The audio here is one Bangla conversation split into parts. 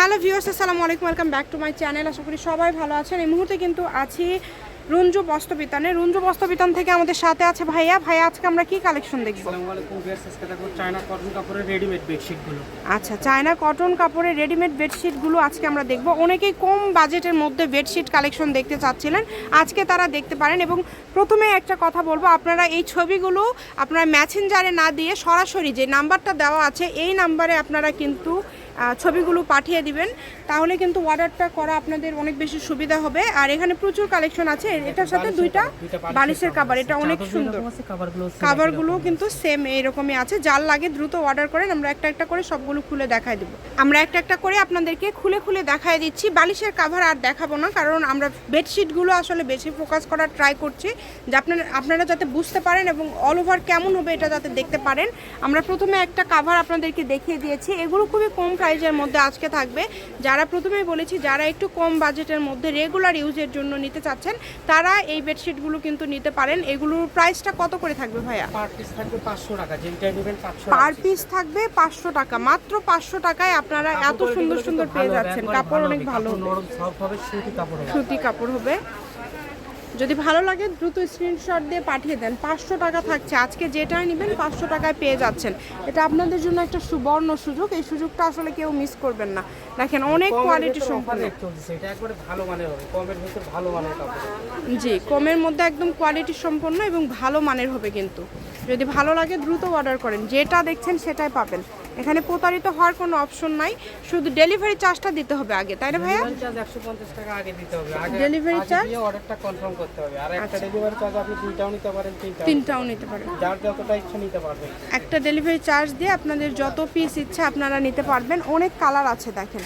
হ্যালো ভিউয়ার্স আসসালামু আলাইকুম welcome back to my channel. আশা করি সবাই ভালো আছেন। এই মুহূর্তে কিন্তু আছি রঞ্জু বস্ত্রবিতানে। রঞ্জু বস্ত্রবিতান থেকে আমাদের সাথে আছে ভাইয়া। ভাইয়া আজকে আমরা কি কালেকশন দেখব? আসসালামু আলাইকুম ভিউয়ার্স আজকে দেখো চায়না কটন কাপড়ের রেডিমেড বেডশিটগুলো আচ্ছা চায়না কটন কাপড়ের রেডিমেড বেডশিটগুলো আজকে আমরা দেখব। অনেকেই কম বাজেটের মধ্যে বেডশিট কালেকশন দেখতে চাচ্ছিলেন। আজকে তারা দেখতে পারেন এবং প্রথমে একটা কথা বলব আপনারা এই ছবিগুলো আপনারা ম্যাসেঞ্জারে না দিয়ে সরাসরি যে নাম্বারটা দেওয়া আছে এই নাম্বারে আপনারা কিন্তু ছবিগুলো পাঠিয়ে দিবেন তাহলে কিন্তু অর্ডারটা করা আপনাদের অনেক বেশি সুবিধা হবে। আর এখানে প্রচুর কালেকশন আছে এটার সাথে দুইটা বালিশের কাবার এটা অনেক সুন্দর। কাভারগুলো কাভারগুলো কিন্তু সেম এইরকমই আছে। যার লাগে দ্রুত অর্ডার করেন আমরা একটা একটা করে সবগুলো খুলে দেখাই দেবো। আমরা একটা একটা করে আপনাদেরকে খুলে খুলে দেখায় দিচ্ছি। বালিশের কাভার আর দেখাবো না কারণ আমরা বেডশিটগুলো আসলে বেশি ফোকাস করার ট্রাই করছি যে আপনারা আপনারা যাতে বুঝতে পারেন এবং অল ওভার কেমন হবে এটা যাতে দেখতে পারেন। আমরা প্রথমে একটা কাভার আপনাদেরকে দেখিয়ে দিয়েছি। এগুলো খুবই কম প্রাইজের মধ্যে আজকে থাকবে। যারা প্রথমেই বলেছি যারা একটু কম বাজেটের মধ্যে রেগুলার ইউজের জন্য নিতে চাচ্ছেন তারা এই বেডশিটগুলো কিন্তু নিতে পারেন। এগুলোর প্রাইসটা কত করে থাকবে ভাইয়া? পার পিস থাকবে পাঁচশো টাকা। যেটা নেবেন পার পিস থাকবে পাঁচশো টাকা। মাত্র পাঁচশো টাকায় আপনারা এত সুন্দর সুন্দর পেয়ে যাচ্ছেন। কাপড় অনেক ভালো সুতি কাপড় হবে। যদি ভালো লাগে দ্রুত স্ক্রিনশট দিয়ে পাঠিয়ে দেন। পাঁচশো টাকা থাকছে। আজকে যেটাই নেবেন পাঁচশো টাকায় পেয়ে যাচ্ছেন। এটা আপনাদের জন্য একটা সুবর্ণ সুযোগ। এই সুযোগটা আসলে কেউ মিস করবেন না। দেখেন অনেক কোয়ালিটি সম্পন্ন জি কমের মধ্যে একদম কোয়ালিটি সম্পন্ন এবং ভালো মানের হবে কিন্তু। যদি ভালো লাগে দ্রুত অর্ডার করেন। যেটা দেখছেন সেটাই পাবেন। এখানে প্রতারিত হওয়ার কোনো অপশন নাই। শুধু ডেলিভারি চার্জটা দিতে হবে আগে তাই না ভাইয়া? চার্জ একশো পঞ্চাশ টাকা আগে দিতে হবে। আগে Delivery আগে অর্ডারটা কনফার্ম করতে হবে। আর একটা আচ্ছা। ডেলিভারি চার্জ আপনি দুইটাও নিতে পারেন তিনটাও তিনটাও নিতে পারেন। যার যতটা ইচ্ছা নিতে পারবেন একটা ডেলিভারি চার্জ দিয়ে আপনাদের যত পিস ইচ্ছা আপনারা নিতে পারবেন। অনেক কালার আছে দেখেন।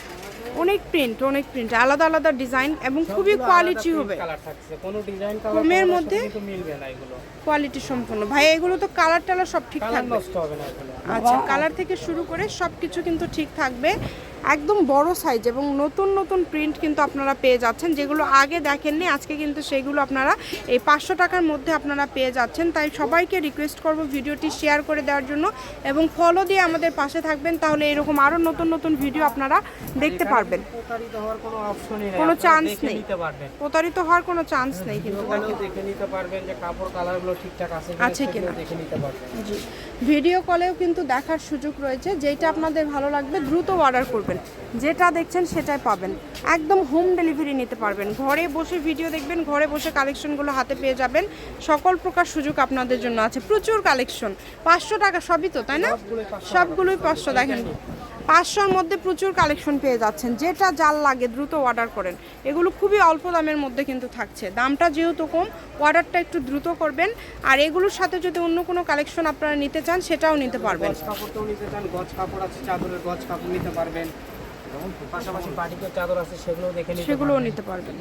অনেক প্রিন্ট অনেক প্রিন্ট আলাদা আলাদা ডিজাইন এবং খুবই কোয়ালিটি হবে। কমের মধ্যে? কোয়ালিটি সম্পন্ন। ভাই এগুলো তো কালার টালার সব ঠিক থাকবে। আচ্ছা কালার থেকে শুরু করে সব কিছু কিন্তু ঠিক থাকবে। একদম বড় সাইজ এবং নতুন নতুন প্রিন্ট কিন্তু আপনারা পেয়ে যাচ্ছেন যেগুলো আগে দেখেননি আজকে কিন্তু সেগুলো আপনারা এই পাঁচশো টাকার মধ্যে আপনারা পেয়ে যাচ্ছেন। তাই সবাইকে রিকোয়েস্ট করব ভিডিওটি শেয়ার করে দেওয়ার জন্য এবং ফলো দিয়ে আমাদের পাশে থাকবেন তাহলে এরকম আরও নতুন নতুন ভিডিও আপনারা দেখতে পারবেন। কোনো চান্স নেই প্রতারিত হওয়ার কোনো চান্স নেই কিন্তু। দেখে নিতে পারবেন যে কাপড় কালারগুলো ঠিকঠাক আছে কিনা। দেখে নিতে পারবেন। জি। ভিডিও কলেও কিন্তু দেখার সুযোগ রয়েছে যেটা আপনাদের ভালো লাগবে দ্রুত অর্ডার করবেন। যেটা দেখছেন সেটাই পাবেন। একদম হোম ডেলিভারি নিতে পারবেন। ঘরে বসে ভিডিও দেখবেন ঘরে বসে কালেকশনগুলো হাতে পেয়ে যাবেন। সকল প্রকার সুযোগ আপনাদের জন্য আছে। প্রচুর কালেকশন পাঁচশো টাকা সবই তো তাই না? সবগুলোই 500 পাঁচশো দেখেন। পাঁচশোর মধ্যে প্রচুর কালেকশন পেয়ে যাচ্ছেন। যেটা জাল লাগে দ্রুত অর্ডার করেন। এগুলো খুবই অল্প দামের মধ্যে কিন্তু থাকছে। দামটা যেহেতু কম অর্ডারটা একটু দ্রুত করবেন। আর এগুলোর সাথে যদি অন্য কোনো কালেকশন আপনারা নিতে চান সেটাও নিতে পারবেন। কাপড়টাও নিতে চান গজ কাপড় আছে চাদরের গজ কাপড় নিতে পারবেন। পাশাপাশি বাটিকের চাদর আছে সেগুলো দেখে সেগুলোও নিতে পারবেন।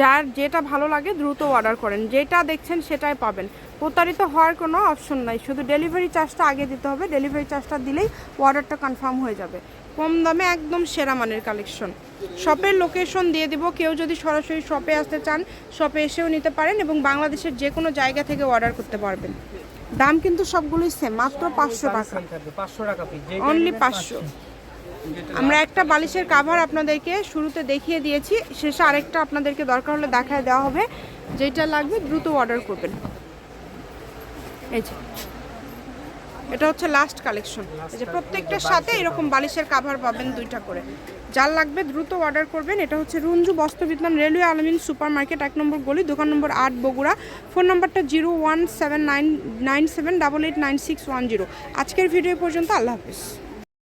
যার যেটা ভালো লাগে দ্রুত অর্ডার করেন। যেটা দেখছেন সেটাই পাবেন। প্রতারিত হওয়ার কোনো অপশন নাই। শুধু ডেলিভারি চার্জটা আগে দিতে হবে ডেলিভারি চার্জটা দিলেই অর্ডারটা কনফার্ম হয়ে যাবে। কম দামে একদম সেরা মানের কালেকশন শপের লোকেশন দিয়ে দিব কেউ যদি সরাসরি শপে আসতে চান শপে এসেও নিতে পারেন এবং বাংলাদেশের যে কোনো জায়গা থেকে অর্ডার করতে পারবেন। দাম কিন্তু সবগুলোই সেম মাত্র পাঁচশো টাকা। পাঁচশো টাকা অনলি পাঁচশো। আমরা একটা বালিশের কাভার আপনাদেরকে শুরুতে দেখিয়ে দিয়েছি শেষে আরেকটা আপনাদেরকে দরকার হলে দেখায় দেওয়া হবে যেটা লাগবে দ্রুত অর্ডার করবেন। এই যে। এটা হচ্ছে লাস্ট কালেকশন এই যে প্রত্যেকটার সাথে এরকম বালিশের কাভার পাবেন দুইটা করে। যার লাগবে দ্রুত অর্ডার করবেন। এটা হচ্ছে রঞ্জু বস্ত্রবিদ্যান রেলওয়ে আলমিন সুপার মার্কেট এক নম্বর গলি, দোকান নম্বর আট, বগুড়া। ফোন নম্বরটা zero one seven nine nine seven, double eight nine six one zero. আজকের ভিডিও পর্যন্ত আল্লাহ হাফিজ।